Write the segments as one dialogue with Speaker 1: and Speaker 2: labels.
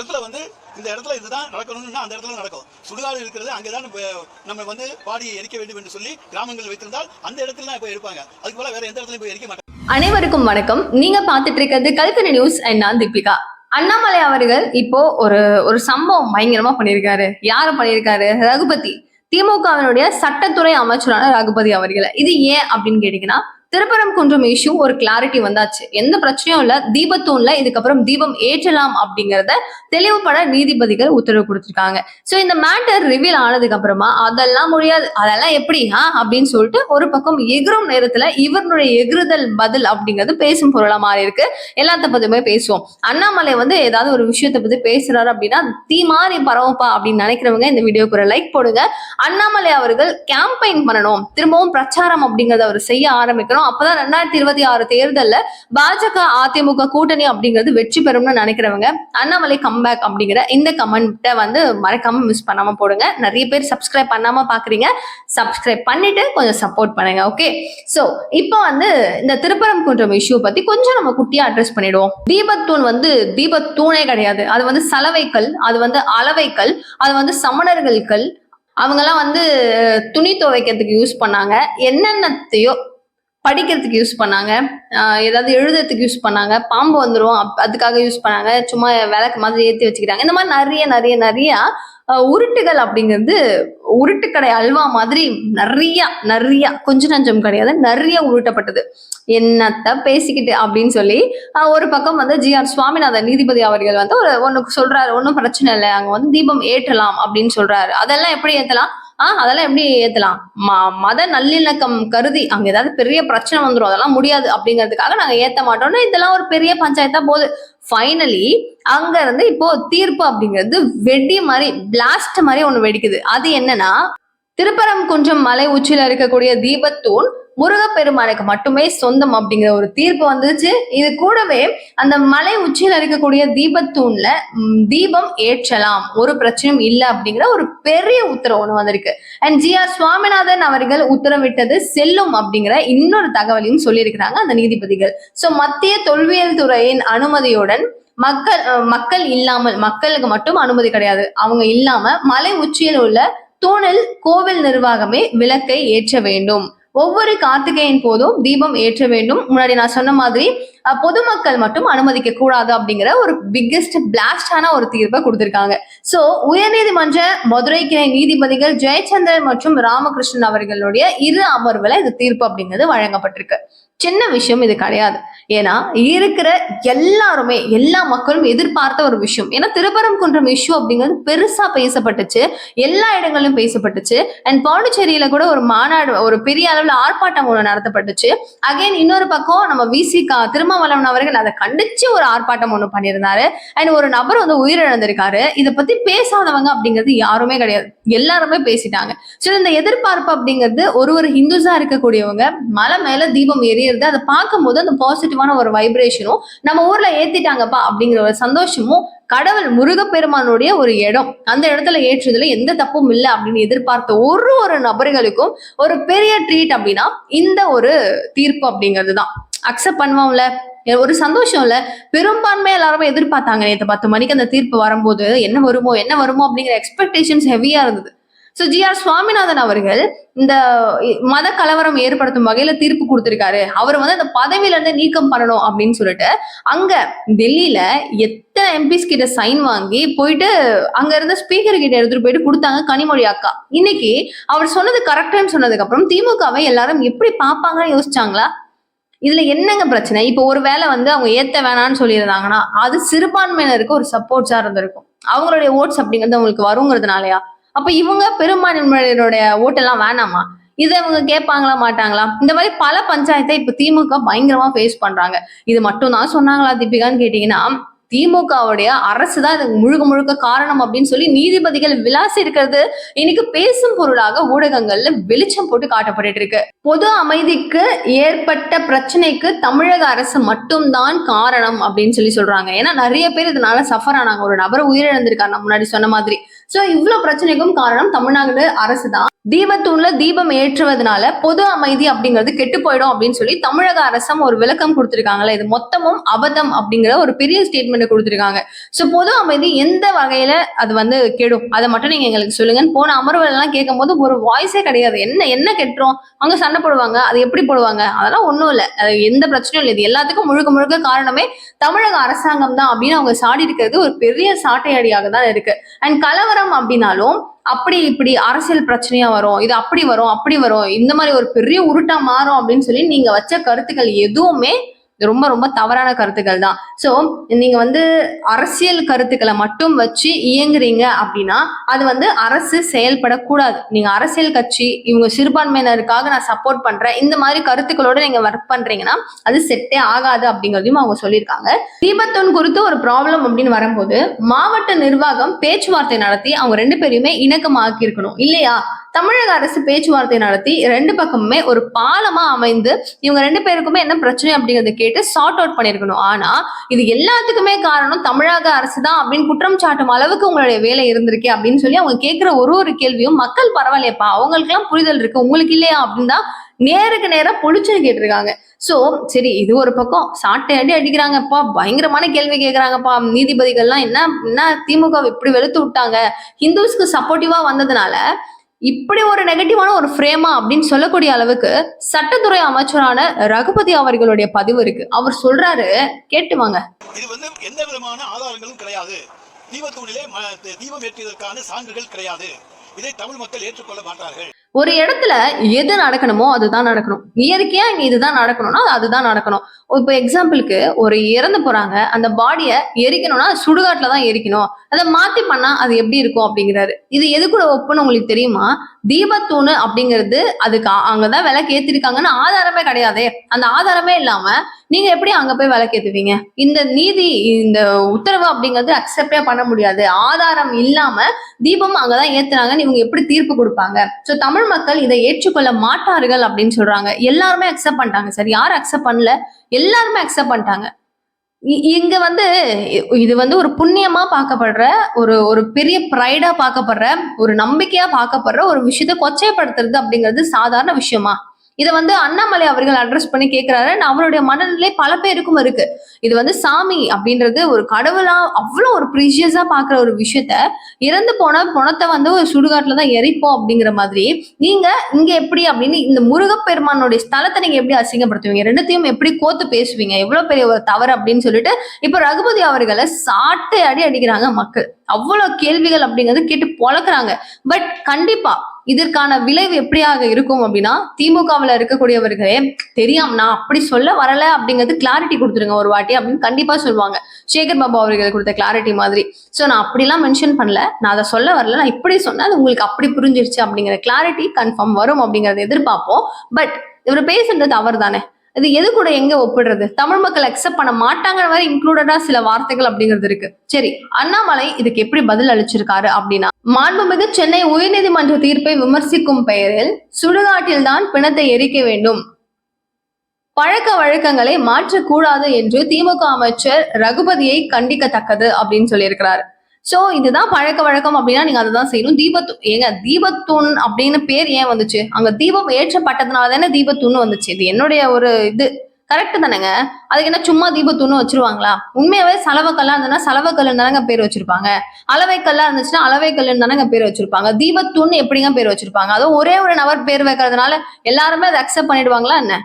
Speaker 1: இடத்துல வந்து இந்த இடத்துல இதுதான் நடக்கணும்னா அந்த இடத்துல நடக்கும். சுடுகாடு இருக்கிறது அங்கதான் நம்ம நம்ம வந்து பாடியை எரிக்க வேண்டும் என்று சொல்லி கிராமங்கள் வைத்திருந்தால் அந்த இடத்துல தான் போய் எடுப்பாங்க அதுக்கு போல வேற எந்த இடத்துலயும் போய் எரிக்க மாட்டாங்க.
Speaker 2: அனைவருக்கும் வணக்கம். நீங்க பார்த்துட்டு இருக்கிறது கல்கனி நியூஸ் அண்ட் நான் தீபிகா. அண்ணாமலை அவர்கள் இப்போ ஒரு ஒரு சம்பவம் பயங்கரமா பண்ணியிருக்காரு. யாரு பண்ணியிருக்காரு? ரகுபதி. திமுகவினுடைய சட்டத்துறை அமைச்சரான ரகுபதி அவர்களை. இது ஏன் அப்படின்னு கேட்டீங்கன்னா திருப்பரம் குன்றம் இஷ்யூ ஒரு கிளாரிட்டி வந்தாச்சு. எந்த பிரச்சனையும் இல்ல. தீபத்தூண்ல இதுக்கப்புறம் தீபம் ஏற்றலாம் அப்படிங்கறத தெளிவுபட நீதிபதிகள் உத்தரவு கொடுத்திருக்காங்க. சோ இந்த மேட்டர் ரிவீல் ஆனதுக்கு அப்புறமா அதெல்லாம் முடியாது. அதெல்லாம் எப்படி ஆ அப்படின்னு சொல்லிட்டு ஒரு பக்கம் எகிரும் நேரத்துல இவருடைய எகிறுதல் பதில் அப்படிங்கிறது பேசும் பொருளா மாறி இருக்கு. எல்லாத்த பத்தியுமே பேசுவோம். அண்ணாமலை வந்து ஏதாவது ஒரு விஷயத்தை பத்தி பேசுறாரு அப்படின்னா தீ மாறி பரவப்பா அப்படின்னு நினைக்கிறவங்க இந்த வீடியோக்கு ஒரு லைக் போடுங்க. அண்ணாமலை அவர்கள் கேம்பெயின் பண்ணணும். திரும்பவும் பிரச்சாரம் அப்படிங்கறத அவர் செய்ய ஆரம்பிக்கணும். அப்பதான் ரெண்டாயிரத்தி இருபத்தி ஆறு தேர்தல்ல பாஜக அதிமுக கூட்டணி அப்படிங்கிறது வெற்றி பெறும்னு நினைக்கிறவங்க அண்ணாமலை கம்பேக் அப்படிங்கிற இந்த கமெண்ட்டை வந்து மறக்காம மிஸ் பண்ணாம போடுங்க. நிறைய பேர் சப்ஸ்கிரைப் பண்ணாம பாக்குறீங்க. சப்ஸ்கிரைப் பண்ணிட்டு கொஞ்சம் சப்போர்ட் பண்ணுங்க ஓகே சோ இப்போ வந்து இந்த திருப்பரங்குன்றம் இஷ்யூ பத்தி கொஞ்சம் நம்ம குட்டியா அட்ரஸ் பண்ணிடுவோம். தீபத்தூண் வந்து தீபத்தூணே கிடையாது. அது வந்து சலவைக்கல் அது வந்து அளவைக்கல் அது வந்து சமணர்கள் கல். அவங்கெல்லாம் வந்து துணி துவைக்கிறதுக்கு யூஸ் பண்ணாங்க. என்னென்னத்தையோ படிக்கிறதுக்கு யூஸ் பண்ணாங்க. ஏதாவது எழுதுறதுக்கு யூஸ் பண்ணாங்க. பாம்பு வந்துடும் அப்- அதுக்காக யூஸ் பண்ணாங்க. சும்மா விளக்கு மாதிரி ஏற்றி வச்சுக்கிட்டாங்க இந்த மாதிரி நிறைய நிறைய நிறைய உருட்டுகள் அப்படிங்கிறது உருட்டுக்கடை அல்வா மாதிரி நிறைய நிறைய கொஞ்ச நஞ்சம் கிடையாது நிறைய உருட்டப்பட்டது. என்னத்த பேசிக்கிட்டு அப்படின்னு சொல்லி ஒரு பக்கம் வந்து ஜி ஆர் சுவாமிநாதன் நீதிபதி அவர்கள் வந்து ஒரு ஒன்று சொல்றாரு. ஒன்றும் பிரச்சனை இல்லை. அங்கே வந்து தீபம் ஏற்றலாம் அப்படின்னு சொல்றாரு. அதெல்லாம் எப்படி ஏற்றலாம் ஆஹ் அதெல்லாம் எப்படி ஏத்தலாம்? ம- மத நல்லிணக்கம் கருதி அங்க ஏதாவது பெரிய பிரச்சனை வந்துடும் அதெல்லாம் முடியாது அப்படிங்கிறதுக்காக நாங்க ஏத்த மாட்டோம்னா இதெல்லாம் ஒரு பெரிய பஞ்சாயத்தா போகுது. ஃபைனலி அங்க இருந்து இப்போ தீர்ப்பு அப்படிங்கிறது வெடி மாதிரி பிளாஸ்ட் மாதிரி ஒண்ணு வெடிக்குது. அது என்னன்னா திருப்பரங்குன்றம் மலை உச்சியில இருக்கக்கூடிய தீபத்தூண் முருகப்பெருமானுக்கு மட்டுமே சொந்தம் அப்படிங்கிற ஒரு தீர்ப்பு வந்துச்சு. இது கூடவே அந்த மலை உச்சியில் இருக்கக்கூடிய தீபத்தூண்ல தீபம் ஏற்றலாம். ஒரு பிரச்சனையும் இல்லை அப்படிங்கிற ஒரு பெரிய உத்தரவு ஒன்று வந்திருக்கு. அண்ட் ஜி ஆர் சுவாமிநாதன் அவர்கள் உத்தரவிட்டது செல்லும் அப்படிங்கிற இன்னொரு தகவலையும் சொல்லியிருக்கிறாங்க அந்த நீதிபதிகள். ஸோ மத்திய தொல்வியல் துறையின் அனுமதியுடன் மக்கள் மக்கள் இல்லாமல் மக்களுக்கு மட்டும் அனுமதி கிடையாது. அவங்க இல்லாம மலை உச்சியில் உள்ள தூணில் கோவில் நிர்வாகமே விளக்கை ஏற்ற வேண்டும். ஒவ்வொரு கார்த்திகையின் போதும் தீபம் ஏற்ற வேண்டும். முன்னாடி நான் சொன்ன மாதிரி பொதுமக்கள் மட்டும் அனுமதிக்க கூடாது அப்படிங்கிற ஒரு பிக்கெஸ்ட் பிளாஸ்டான ஒரு தீர்ப்பை கொடுத்திருக்காங்க. சோ உயர்நீதிமன்ற மதுரை கிளை நீதிபதிகள் ஜெயச்சந்திரன் மற்றும் ராமகிருஷ்ணன் அவர்களுடைய இரு அமர்வுல இந்த தீர்ப்பு அப்படிங்கிறது வழங்கப்பட்டிருக்கு. சின்ன விஷயம் இது கிடையாது. ஏன்னா இருக்கிற எல்லாருமே எல்லா மக்களும் எதிர்பார்த்த ஒரு விஷயம். ஏன்னா திருப்பரங்குன்றம் இஷ்யூ அப்படிங்கிறது பெருசா பேசப்பட்டுச்சு. எல்லா இடங்களிலும் பேசப்பட்டுச்சு. அண்ட் பாண்டிச்சேரியில கூட ஒரு மாநாடு ஒரு பெரிய அளவுல ஆர்ப்பாட்டம் ஒன்று நடத்தப்பட்டுச்சு. அகைன் இன்னொரு பக்கம் நம்ம விசிகா திருமாவளவன் அவர்கள் அதை கண்டிச்சு ஒரு ஆர்ப்பாட்டம் ஒண்ணு பண்ணியிருந்தாரு. அண்ட் ஒரு நபர் வந்து உயிரிழந்திருக்காரு. இதை பத்தி பேசாதவங்க அப்படிங்கிறது யாருமே கிடையாது. எல்லாருமே பேசிட்டாங்க. சோ இந்த எதிர்பார்ப்பு அப்படிங்கிறது ஒரு ஒரு ஹிந்துஸா இருக்கக்கூடியவங்க மலை மேல தீபம் எரியறது அதை பார்க்கும்போது அந்த பாசிட்டிவான ஒரு வைப்ரேஷனும் நம்ம ஊர்ல ஏத்திட்டாங்கப்பா அப்படிங்கிற ஒரு சந்தோஷமும் கடவுள் முருகப்பெருமானுடைய ஒரு இடம். அந்த இடத்துல ஏற்றுறதுல எந்த தப்பும் இல்லை அப்படின்னு எதிர்பார்த்த ஒரு ஒரு நபர்களுக்கும் ஒரு பெரிய ட்ரீட் அப்படின்னா இந்த ஒரு தீர்ப்பு அப்படிங்கிறது தான் அக்செப்ட் பண்ணுவோம்ல. ஒரு சந்தோஷம் இல்ல. பெரும்பான்மை எல்லாருமே எதிர்பார்த்தாங்க நேற்று பத்து மணிக்கு அந்த தீர்ப்பு வரும்போது என்ன வருமோ என்ன வருமோ அப்படிங்கிற எக்ஸ்பெக்டேஷன்ஸ் ஹெவியா இருந்தது. ஸோ ஜி ஆர் சுவாமிநாதன் அவர்கள் இந்த மத கலவரம் ஏற்படுத்தும் வகையில தீர்ப்பு கொடுத்திருக்காரு. அவர் வந்து அந்த பதவியில இருந்து நீக்கம் பண்ணணும் அப்படின்னு சொல்லிட்டு அங்க டெல்லியில எத்தனை எம்பிஸ் கிட்ட சைன் வாங்கி போயிட்டு அங்க இருந்த ஸ்பீக்கர் கிட்ட எடுத்துட்டு போயிட்டு கொடுத்தாங்க கனிமொழி அக்கா. இன்னைக்கு அவர் சொன்னது கரெக்டுன்னு சொன்னதுக்கு அப்புறம் திமுகவை எல்லாரும் எப்படி பார்ப்பாங்கன்னு யோசிச்சாங்களா? இதுல என்னங்க பிரச்சனை? இப்போ ஒரு வேளை வந்து அவங்க ஏத்த வேணாம்னு சொல்லியிருந்தாங்கன்னா அது சிறுபான்மையினருக்கு ஒரு சப்போர்ட்ஸா இருந்திருக்கும். அவங்களுடைய ஓட்ஸ் அப்படிங்கிறது அவங்களுக்கு வருங்கிறதுனாலயா? அப்ப இவங்க பெரும்பான்மையினருடைய ஓட்டெல்லாம் வேணாமா? இதை அவங்க கேட்பாங்களா மாட்டாங்களா? இந்த மாதிரி பல பஞ்சாயத்தை இப்ப திமுக பயங்கரமா ஃபேஸ் பண்றாங்க. இது மட்டும் தான் சொன்னாங்களா தீபிகான்னு கேட்டீங்கன்னா திமுகவுடைய அரசு தான் இதுக்கு முழுக்க முழுக்க காரணம் அப்படின்னு சொல்லி நீதிபதிகள் விளாசி இருக்கிறது. இன்னைக்கு பேசும் பொருளாக ஊடகங்கள்ல வெளிச்சம் போட்டு காட்டப்பட்டு இருக்கு. பொது அமைதிக்கு ஏற்பட்ட பிரச்சனைக்கு தமிழக அரசு மட்டும்தான் காரணம் அப்படின்னு சொல்லி சொல்றாங்க. ஏன்னா நிறைய பேர் இதனால சஃபர் ஆனாங்க. ஒரு நபர் உயிரிழந்திருக்காங்க முன்னாடி சொன்ன மாதிரி. சோ இவ்வளவு பிரச்சனைக்கும் காரணம் தமிழ்நாடு அரசு தான் தீபத்தூண்ல தீபம் ஏற்றுவதனால பொது அமைதி அப்படிங்கிறது கெட்டு போயிடும் அப்படின்னு சொல்லி தமிழக அரசும் ஒரு விளக்கம் கொடுத்திருக்காங்கல்ல. இது மொத்தமும் அபதம் அப்படிங்கிற ஒரு பெரிய ஸ்டேட்மெண்ட் கொடுத்திருக்காங்க. சோ பொது அமைதி எந்த வகையில அது வந்து கெடும்? அதை மட்டும் நீங்க எங்களுக்கு சொல்லுங்கன்னு போன அமர்வுல எல்லாம் கேட்கும் போது ஒரு வாய்ஸே கிடையாது. என்ன என்ன கெட்டுரும் அவங்க சண்டை போடுவாங்க அது எப்படி போடுவாங்க? அதெல்லாம் ஒண்ணும் இல்ல. அது எந்த பிரச்சனையும் இல்லை. இது எல்லாத்துக்கும் முழுக்க முழுக்க காரணமே தமிழக அரசாங்கம் தான் அப்படின்னு அவங்க சாடி இருக்கிறது ஒரு பெரிய சாட்டையடியாக தான் இருக்கு அண்ட் கலவரம் அப்படின்னாலும் அப்படி இப்படி அரசியல் பிரச்சனையா வரும் இது அப்படி வரும் அப்படி வரும் இந்த மாதிரி ஒரு பெரிய உருட்டா மாறும் அப்படின்னு சொல்லி நீங்க வச்ச கருத்துக்கள் எதுவுமே ரொம்ப ரொம்ப தவறான கருத்துக்கள் தான். ஸோ நீங்க வந்து அரசியல் கருத்துக்களை மட்டும் வச்சு இயங்குறீங்க அப்படின்னா அது வந்து அரசு செயல்படக்கூடாது. நீங்க அரசியல் கட்சி இவங்க சிறுபான்மையினருக்காக நான் சப்போர்ட் பண்றேன். இந்த மாதிரி கருத்துக்களோட நீங்க ஒர்க் பண்றீங்கன்னா அது செட்டே ஆகாது அப்படிங்கிறதையும் அவங்க சொல்லியிருக்காங்க. தீபத்தொன் குறித்து ஒரு ப்ராப்ளம் அப்படின்னு வரும்போது மாவட்ட நிர்வாகம் பேச்சுவார்த்தை நடத்தி அவங்க ரெண்டு பேரையுமே இணக்கமாக்கி இருக்கணும் இல்லையா? தமிழக அரசு பேச்சுவார்த்தை நடத்தி ரெண்டு பக்கமுமே ஒரு பாலமா அமைந்து இவங்க ரெண்டு பேருக்குமே என்ன பிரச்சனை அப்படிங்கறத கேட்டு சார்ட் அவுட் பண்ணிருக்கணும் ஆனா இது எல்லாத்துக்குமே காரணம் தமிழக அரசு தான் அப்படின்னு குற்றம் சாட்டும் அளவுக்கு உங்களுடைய வேலை இருந்திருக்கே அப்படின்னு சொல்லி அவங்க கேட்கிற ஒரு ஒரு கேள்வியும் மக்கள் பரவாயில்லையப்பா அவங்களுக்கு எல்லாம் புரிதல் இருக்கு உங்களுக்கு இல்லையா அப்படின்னு தான் நேருக்கு நேரம் பொழிச்சுன்னு கேட்டிருக்காங்க. சோ சரி இது ஒரு பக்கம். சாட்டை அடி அடிக்கிறாங்கப்பா பயங்கரமான கேள்வி கேட்கறாங்கப்பா. நீதிபதிகள்லாம் என்ன என்ன திமுக இப்படி வெளுத்து விட்டாங்க? ஹிந்துஸ்க்கு சப்போர்ட்டிவா வந்ததுனால இப்படி ஒரு நெகட்டிவான ஒரு ஃப்ரேமா அப்படின்னு சொல்லக்கூடிய அளவுக்கு சட்டத்துறை அமைச்சரான ரகுபதி அவர்களுடைய பதிவு இருக்கு. அவர் சொல்றாரு கேட்டு வாங்க.
Speaker 1: இது வந்து எந்த விதமான ஆதாரங்களும் கிடையாது. தீபத்தூணிலே தீபம் ஏற்றியதற்கான சான்றுகள் கிடையாது. இதை தமிழ் மக்கள் ஏற்றுக்கொள்ள மாட்டார்கள்.
Speaker 2: ஒரு இடத்துல எது நடக்கணுமோ அதுதான் நடக்கணும். இயற்கையா இங்க இதுதான் நடக்கணும்னா அதுதான் நடக்கணும். இப்போ எக்ஸாம்பிளுக்கு ஒரு இறந்து போறாங்க. அந்த பாடியை எரிக்கணும்னா சுடுகாட்டுல தான் எரிக்கணும். அதை மாத்தி பண்ணா அது எப்படி இருக்கும் அப்படிங்கிறாரு. இது எது கூட ஒப்புன்னு உங்களுக்கு தெரியுமா? தீபத்தூணு அப்படிங்கிறது அதுக்கு அங்கதான் விளக்கு ஏத்திருக்காங்கன்னு ஆதாரமே கிடையாதே. அந்த ஆதாரமே இல்லாம நீங்க எப்படி அங்க போய் விளக்கேத்துவீங்க இந்த நீதி இந்த உத்தரவு அப்படிங்கிறது அக்செப்டே பண்ண முடியாது. ஆதாரம் இல்லாம தீபம் அங்கதான் ஏத்துனாங்கன்னு இவங்க எப்படி தீர்ப்பு கொடுப்பாங்க? சோ தமிழ் மக்கள் இதை ஏற்றுக்கொள்ள மாட்டார்கள் அப்படின்னு சொல்றாங்க. எல்லாருமே அக்செப்ட் பண்ணிட்டாங்க சார். யாரும் அக்செப்ட் பண்ணல. எல்லாருமே அக்செப்ட் பண்ணிட்டாங்க. இ- இங்க வந்து இது வந்து ஒரு புண்ணியமா பார்க்கப்படுற ஒரு ஒரு பெரிய ப்ரைடா பார்க்கப்படுற ஒரு நம்பிக்கையா பார்க்கப்படுற ஒரு விஷயத்த கொச்சைப்படுத்துறது அப்படிங்கிறது சாதாரண விஷயமா? இதை வந்து அண்ணாமலை அவர்கள் அட்ரஸ் பண்ணி கேட்கிறாரு அவருடைய மனநிலை பல பேருக்கும் இருக்கு. இது வந்து சாமி அப்படின்றது ஒரு கடவுளா அவ்வளவு ஒரு ப்ரீஷியஸா பாக்குற ஒரு விஷயத்த இறந்து போன பணத்தை வந்து ஒரு சுடுகாட்டுல தான் எரிப்போம் அப்படிங்கிற மாதிரி நீங்க இங்க எப்படி அப்படின்னு இந்த முருகப்பெருமானுடைய ஸ்தலத்தை நீங்க எப்படி அசிங்கப்படுத்துவீங்க? ரெண்டுத்தையும் எப்படி கோத்து பேசுவீங்க? எவ்வளவு பெரிய ஒரு தவறு அப்படின்னு சொல்லிட்டு இப்ப ரகுபதி அவர்களை சாட்டை அடி அடிக்கிறாங்க மக்கள். அவ்வளவு கேள்விகள் அப்படிங்கிறது கேட்டு பொழக்கிறாங்க. பட் கண்டிப்பா இதற்கான விளைவு எப்படியாக இருக்கும் அப்படின்னா திமுகவில் இருக்கக்கூடியவர்களே தெரியாம நான் அப்படி சொல்ல வரல அப்படிங்கிறது கிளாரிட்டி கொடுத்துருங்க ஒரு வாட்டி அப்படின்னு கண்டிப்பா சொல்லுவாங்க. சேகர் பாபு அவர்கள் கொடுத்த கிளாரிட்டி மாதிரி. ஸோ நான் அப்படிலாம் மென்ஷன் பண்ணல. நான் அதை சொல்ல வரல. நான் இப்படி சொன்னேன் அது உங்களுக்கு அப்படி புரிஞ்சிருச்சு அப்படிங்கிற கிளாரிட்டி கன்ஃபார்ம் வரும் அப்படிங்கறத எதிர்பார்ப்போம். பட் இவர் பேசுறது தவறு தானே இது எது கூட எங்க ஒப்பிடுறது? தமிழ் மக்கள் அக்செப்ட் பண்ண மாட்டாங்கிற மாதிரி இன்க்ளூடடா சில வார்த்தைகள் அப்படிங்கிறது இருக்கு. சரி அண்ணாமலை இதுக்கு எப்படி பதில் அளிச்சிருக்காரு அப்படின்னா மாண்புமிகு சென்னை உயர்நீதிமன்ற தீர்ப்பை விமர்சிக்கும் பெயரில் சுடுகாட்டில்தான் பிணத்தை எரிக்க வேண்டும். பழக்க வழக்கங்களை மாற்றக்கூடாது என்று திமுக அமைச்சர் ரகுபதியை கண்டிக்கத்தக்கது அப்படின்னு சொல்லியிருக்கிறார். சோ இதுதான் பழக்க வழக்கம் அப்படின்னா நீங்க அதை தான் செய்யணும். தீபத்து ஏங்க தீபத்தூண் அப்படின்னு பேர் ஏன் வந்துச்சு? அங்க தீபம் ஏற்றப்பட்டதுனால தானே தீபத்தூண் வந்துச்சு. இது என்னுடைய ஒரு இது. கரெக்ட் தானேங்க? அதுக்கு என்ன சும்மா தீபத்துன்னு வச்சிருவாங்களா? உண்மையாவே சலவக்கல்லா இருந்ததுன்னா சலவக்கல்லு தானங்க பேர் வச்சிருப்பாங்க. அளவைக்கல்லா இருந்துச்சுன்னா அளவைக்கல்லுன்னு தானங்க பேர் வச்சிருப்பாங்க. தீபத்தூண் எப்படிங்க பேர் வச்சிருப்பாங்க? அதுவும் ஒரே ஒரு நபர் பேர் வைக்கிறதுனால எல்லாருமே அதை அக்செப்ட் பண்ணிடுவாங்களா என்ன?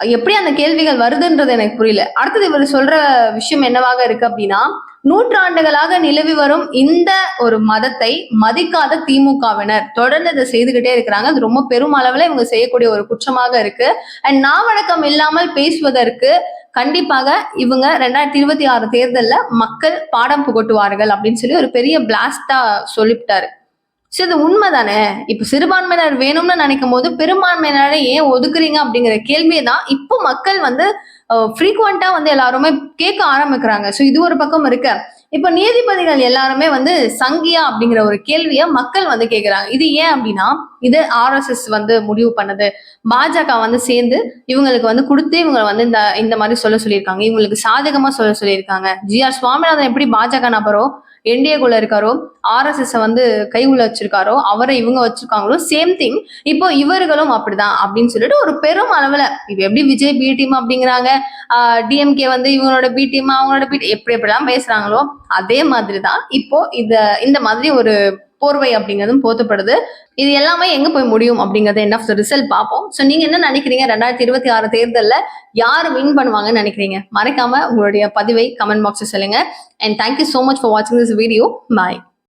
Speaker 2: எப்படி அந்த கேள்விகள் வருதுன்றது எனக்கு புரியல. அடுத்தது இவர் சொல்ற விஷயம் என்னவாக இருக்கு அப்படின்னா நூற்றாண்டுகளாக நிலவி வரும் இந்த ஒரு மதத்தை மதிக்காத திமுகவினர் தொடர்ந்து இதை செய்துகிட்டே இருக்கிறாங்க. அது ரொம்ப பெரும் அளவுல இவங்க செய்யக்கூடிய ஒரு குற்றமாக இருக்கு. அண்ட் நாவழக்கம் இல்லாமல் பேசுவதற்கு கண்டிப்பாக இவங்க ரெண்டாயிரத்தி இருபத்தி ஆறு தேர்தலில் மக்கள் பாடம் புகட்டுவார்கள் அப்படின்னு சொல்லி ஒரு பெரிய பிளாஸ்டா சொல்லிவிட்டாரு. ஸோ இது உண்மை தானே இப்ப சிறுபான்மையினர் வேணும்னு நினைக்கும் போது பெரும்பான்மையினரை ஏன் ஒதுக்குறீங்க அப்படிங்கிற கேள்வியை தான் இப்போ மக்கள் வந்து ஃப்ரீக்வெண்டா வந்து எல்லாருமே கேட்க ஆரம்பிக்கிறாங்க. ஸோ இது ஒரு பக்கம் இருக்கு. இப்ப நீதிபதிகள் எல்லாருமே வந்து சங்கியா அப்படிங்கிற ஒரு கேள்வியை மக்கள் வந்து கேட்குறாங்க. இது ஏன் அப்படின்னா இது ஆர்எஸ்எஸ் வந்து முடிவு பண்ணது. பாஜக வந்து சேர்ந்து இவங்களுக்கு வந்து கொடுத்து இவங்க வந்து இந்த இந்த மாதிரி சொல்ல சொல்லியிருக்காங்க. இவங்களுக்கு சாதகமா சொல்ல சொல்லியிருக்காங்க. ஜி ஆர் சுவாமிநாதன் எப்படி பாஜக நபரோ என்டிஏக்குள்ள இருக்காரோ ஆர்எஸ்எஸ் வந்து கைகுள்ள வச்சிருக்காரோ அவரை இவங்க வச்சிருக்காங்களோ சேம் திங் இப்போ இவர்களும் அப்படிதான் அப்படின்னு சொல்லிட்டு ஒரு பெரும் அளவுல இப்ப எப்படி விஜய் பி டீம் அப்படிங்கிறாங்க டிஎம்கே வந்து இவங்களோட பி டீம் அவங்களோட பி எப்படி எப்படிலாம் பேசுறாங்களோ அதே மாதிரி தான் இப்போ இந்த இந்த மாதிரி ஒரு போர்வை அப்படிங்கிறதும் போத்தப்படுது இது எல்லாமே எங்க போய் முடியும் அப்படிங்கறத என்ன ஆஃப் ரிசல்ட் பார்ப்போம். ஸோ நீங்க என்ன நினைக்கிறீங்க? ரெண்டாயிரத்தி இருபத்தி ஆறு தேர்தல்ல யார் வின் பண்ணுவாங்கன்னு நினைக்கிறீங்க? மறக்காம உங்களுடைய பதிவை கமெண்ட் பாக்ஸ்ல சொல்லுங்க. And thank you so much for வாட்சிங் திஸ் வீடியோ பாய்